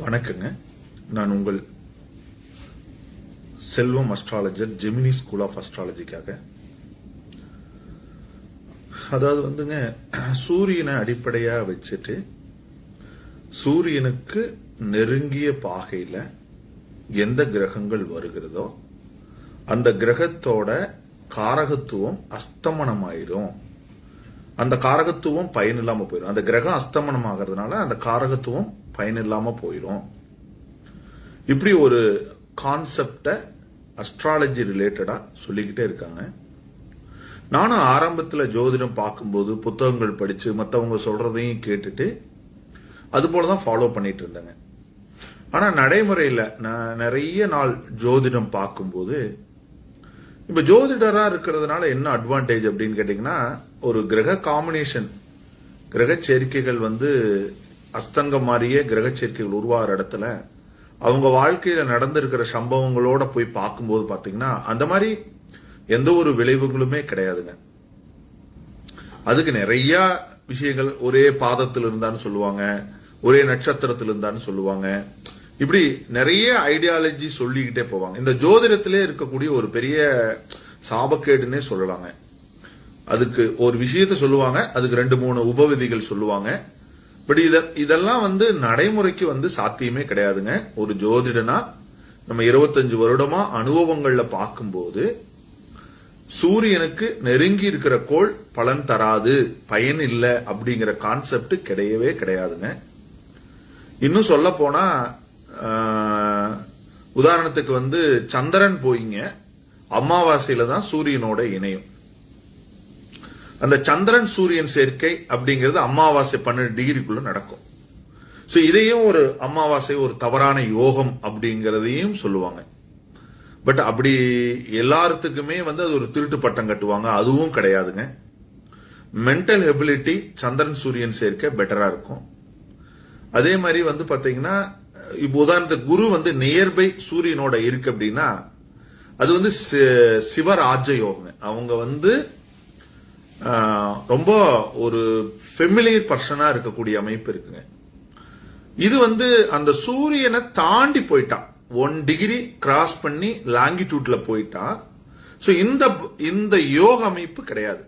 வணக்கங்க. நான் உங்கள் Selvam astrologer Gemini school of அஸ்ட்ராலஜிக்காக அதாவது வந்துங்க சூரியனை அடிப்படையாக வச்சுட்டு சூரியனுக்கு நெருங்கிய பாகையில் எந்த கிரகங்கள் வருகிறதோ அந்த கிரகத்தோட காரகத்துவம் அஸ்தமனமாயிரும். அந்த காரகத்துவம் பயன் இல்லாம போயிடும் அந்த கிரகம் அஸ்தமனம் ஆகிறதுனால அந்த காரகத்துவம் பயன் இல்லாம போயிடும் இப்படி ஒரு கான்செப்டை அஸ்ட்ராலஜி ரிலேட்டடா சொல்லிக்கிட்டே இருக்காங்க. நானும் ஆரம்பத்தில் ஜோதிடம் பார்க்கும்போது புத்தகங்கள் படித்து மற்றவங்க சொல்றதையும் கேட்டுட்டு அதுபோல தான் ஃபாலோ பண்ணிட்டு இருந்தேங்க. ஆனால் நடைமுறையில் நான் நிறைய நாள் ஜோதிடம் பார்க்கும்போது இப்போ ஜோதிடராக இருக்கிறதுனால என்ன அட்வான்டேஜ் அப்படின்னு கேட்டிங்கன்னா ஒரு கிரக காம்பினேஷன் கிரக சேர்க்கைகள் வந்து அஸ்தங்கம் மாதிரியே கிரக சேர்க்கைகள் உருவாகிற இடத்துல அவங்க வாழ்க்கையில நடந்திருக்கிற சம்பவங்களோட போய் பார்க்கும்போது பாத்தீங்கன்னா அந்த மாதிரி எந்த ஒரு விளைவுகளுமே கிடையாதுங்க. அதுக்கு நிறைய விஷயங்கள் ஒரே பாதத்தில் இருந்தான்னு சொல்லுவாங்க ஒரே நட்சத்திரத்தில் இருந்தான்னு சொல்லுவாங்க. இப்படி நிறைய ஐடியாலஜி சொல்லிக்கிட்டே போவாங்க. இந்த ஜோதிடத்திலே இருக்கக்கூடிய ஒரு பெரிய சாபக்கேடுன்னே சொல்லலாங்க. அதுக்கு ஒரு விஷயத்த சொல்லுவாங்க அதுக்கு ரெண்டு மூணு உபவிதிகள் சொல்லுவாங்க. பட் இத இதெல்லாம் வந்து நடைமுறைக்கு வந்து சாத்தியமே கிடையாதுங்க. ஒரு ஜோதிடனா நம்ம இருபத்தஞ்சு வருடமா அனுபவங்கள்ல பார்க்கும்போது சூரியனுக்கு நெருங்கி இருக்கிற கோள் பலன் தராது பயன் இல்லை அப்படிங்கிற கான்செப்ட் கிடையவே கிடையாதுங்க. இன்னும் சொல்ல போனா உதாரணத்துக்கு வந்து சந்திரன் போயிங்க அமாவாசையில தான் சூரியனோட இணையும். அந்த சந்திரன் சூரியன் சேர்க்கை அப்படிங்கிறது அமாவாசை பன்னெண்டு டிகிரிக்குள்ள நடக்கும். ஸோ இதையும் ஒரு அமாவாசை ஒரு தவறான யோகம் அப்படிங்கிறதையும் சொல்லுவாங்க. பட் அப்படி எல்லாத்துக்குமே வந்து அது ஒரு திருட்டு பட்டம் கட்டுவாங்க. அதுவும் கிடையாதுங்க. மென்டல் எபிலிட்டி சந்திரன் சூரியன் சேர்க்க பெட்டரா இருக்கும். அதே மாதிரி வந்து பாத்தீங்கன்னா இப்போ உதாரணத்துக்கு குரு வந்து நியர்பை சூரியனோட இருக்கு அப்படின்னா அது வந்து சி- சிவராஜ யோகம் அவங்க வந்து ரொம்ப ஒரு ஃபெமிலியர் பர்சனா இருக்கக்கூடிய அமைப்பு இருக்குங்க. இது வந்து அந்த சூரியனை தாண்டி போயிட்டான் ஒன் டிகிரி கிராஸ் பண்ணி லாங்கிடியூட்ல போயிட்டான் ஸோ இந்த இந்த யோக அமைப்பு கிடையாது.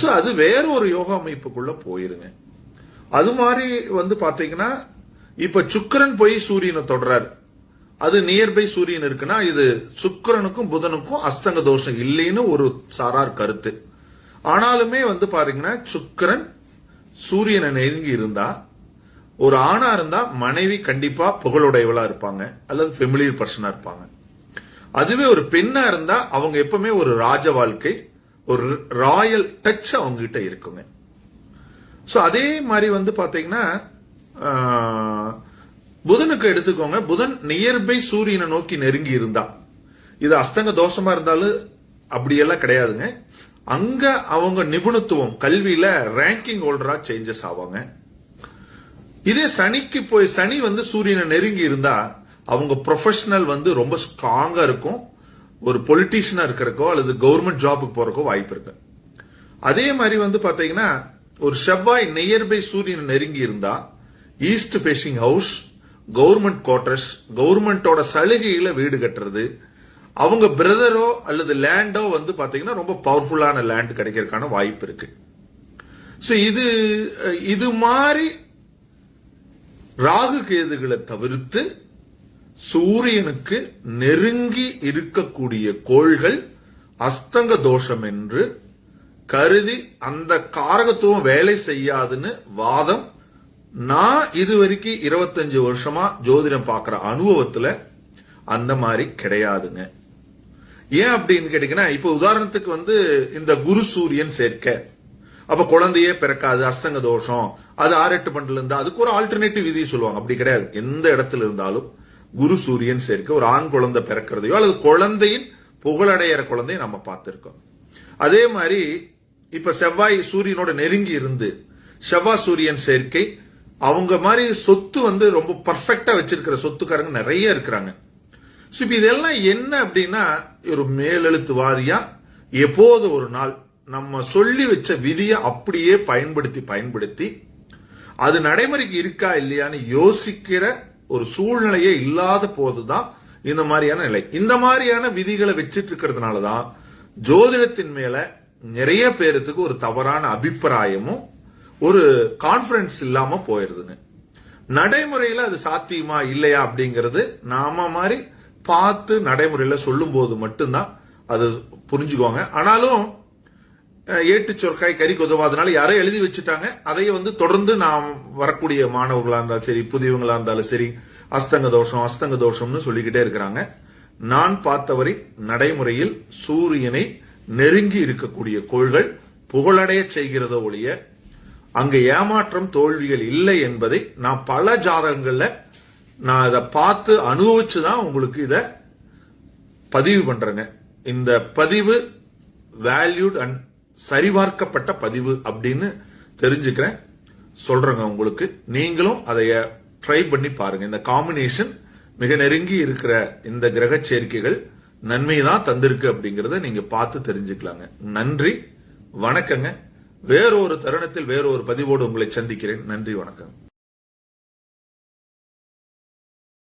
ஸோ அது வேற ஒரு யோக அமைப்புக்குள்ள போயிருங்க. அது மாதிரி வந்து பார்த்தீங்கன்னா இப்போ சுக்கரன் போய் சூரியனை தொடர்றாரு அது நியர்பை சூரியன் இருக்குன்னா இது சுக்கிரனுக்கும் புதனுக்கும் அஸ்தங்க தோஷம் இல்லைன்னு ஒரு சாரார் கருத்து. ஆனாலுமே வந்து பாருங்கன்னா சுக்கிரன் சூரியனை நெருங்கி இருந்தா ஒரு ஆணா இருந்தா மனைவி கண்டிப்பா புகழுடையவளா இருப்பாங்க அல்லது ஃபெமிலியர் பர்சனா இருப்பாங்க. அதுவே ஒரு பெண்ணா இருந்தா அவங்க எப்பவுமே ஒரு ராஜ வாழ்க்கை ஒரு ராயல் டச் அவங்க கிட்ட இருக்குங்க. ஸோ அதே மாதிரி வந்து பாத்தீங்கன்னா புதனுக்கு எடுத்துக்கோங்க புதன் நியர்பை சூரியனை நோக்கி நெருங்கி இருந்தா. இது அஸ்தங்க தோஷமா இருந்தாலும் அப்படியெல்லாம் கிடையாதுங்க. அங்க அவங்க நிபுணத்துவம் கல்வியில ரேங்கிங் ஹோல்டரா சேஞ்சஸ் ஆவாங்க. இதே சனிக்கு போய் சனி வந்து சூரியனை நெருங்கி இருந்தா அவங்க ப்ரொஃபஷனல் வந்து ரொம்ப ஸ்ட்ராங்கா இருக்கும். ஒரு பொலிட்டீஷியனா இருக்கிறக்கோ அல்லது கவர்மெண்ட் ஜாபுக்கு போறக்கோ வாய்ப்பு இருக்கு. அதே மாதிரி வந்து பாத்தீங்கன்னா ஒரு செவ்வாய் நியர்பை சூரியனை நெருங்கி இருந்தா east facing house government quarters கவர்மெண்டோட சலுகையில வீடு கட்டுறது அவங்க பிரதரோ அல்லது லேண்டோ வந்து பார்த்தீங்கன்னா ரொம்ப பவர்ஃபுல்லான லேண்ட் கிடைக்கிறதுக்கான வாய்ப்பு இருக்கு. ஸோ இது இது மாதிரி ராகு கேதுகளை தவிர்த்து சூரியனுக்கு நெருங்கி இருக்கக்கூடிய கோள்கள் அஸ்தங்க தோஷம் என்று கருதி அந்த காரகத்துவம் வேலை செய்யாதுன்னு வாதம். நான் இது வரைக்கும் இருபத்தஞ்சு வருஷமா ஜோதிடம் பார்க்குற அனுபவத்தில் அந்த மாதிரி கிடையாதுங்க. ஏன் அப்படின்னு கேட்டீங்கன்னா இப்ப உதாரணத்துக்கு வந்து இந்த குரு சூரியன் சேர்க்க. அப்ப குழந்தையே பிறக்காது அஸ்தங்க தோஷம் அது ஆறு எட்டு பண்டுல இருந்தா அதுக்கு ஒரு ஆல்டர்னேட்டிவ் விதி சொல்லுவாங்க. அப்படி கிடையாது. எந்த இடத்துல இருந்தாலும் குரு சூரியன் சேர்க்க ஒரு ஆண் குழந்தை பிறக்கிறதையோ அல்லது குழந்தையின் புகழடையிற குழந்தையை நம்ம பார்த்திருக்கோம். அதே மாதிரி இப்ப செவ்வாய் சூரியனோட நெருங்கி இருந்து செவ்வாய் சூரியன் சேர்க்கை அவங்க மாதிரி சொத்து வந்து ரொம்ப பர்ஃபெக்டா வச்சிருக்கிற சொத்துக்காரங்க நிறைய இருக்கிறாங்க. ஸோ இப்போ இதெல்லாம் என்ன அப்படின்னா ஒரு மேலெழுத்து வாரியா எப்போது ஒரு நாள் நம்ம சொல்லி வச்ச விதியை அப்படியே பயன்படுத்தி பயன்படுத்தி அது நடைமுறைக்கு இருக்கா இல்லையான்னு யோசிக்கிற ஒரு சூழ்நிலையே இல்லாத போதுதான் இந்த மாதிரியான நிலை. இந்த மாதிரியான விதிகளை வச்சிட்டு இருக்கிறதுனால தான் ஜோதிடத்தின் மேல நிறைய பேர்த்துக்கு ஒரு தவறான அபிப்பிராயமும் ஒரு கான்பிடன்ஸ் இல்லாம போயிருதுங்க நடைமுறையில அது சாத்தியமா இல்லையா அப்படிங்கிறது நாம மாதிரி பார்த்து நடைமுறையில் சொல்லும் போது மட்டும்தான் அது புரிஞ்சுக்குவாங்க. ஆனாலும் ஏட்டு சொற்காய் கறி கொதவாதனால யாரோ எழுதி வச்சுட்டாங்க. அதையே வந்து தொடர்ந்து நாம் வரக்கூடிய மாணவர்களாக இருந்தாலும் சரி புதியவங்களா இருந்தாலும் சரி அஸ்தங்க தோஷம் அஸ்தங்க தோஷம்னு சொல்லிக்கிட்டே இருக்கிறாங்க. நான் பார்த்தவரை நடைமுறையில் சூரியனை நெருங்கி இருக்கக்கூடிய கோள்கள் புகழடைய செய்கிறதோ ஒழிய அங்கு ஏமாற்றம் தோல்விகள் இல்லை என்பதை நான் பல ஜாதகங்களில் நான் இதை பார்த்து அனுபவிச்சு தான் உங்களுக்கு இதை பதிவு பண்றேங்க. இந்த பதிவு வேல்யூட் அண்ட் சரிபார்க்கப்பட்ட பதிவு அப்படின்னு தெரிஞ்சுக்கிறேன். சொல்றேங்க உங்களுக்கு. நீங்களும் அதைய ட்ரை பண்ணி பாருங்க. இந்த காம்பினேஷன் மிக நெருங்கி இருக்கிற இந்த கிரக சேர்க்கைகள் நன்மை தான் தந்திருக்கு அப்படிங்கிறத நீங்க பார்த்து தெரிஞ்சுக்கலாங்க. நன்றி. வணக்கங்க. வேறொரு தருணத்தில் வேறொரு பதிவோடு உங்களை சந்திக்கிறேன். நன்றி வணக்கம்.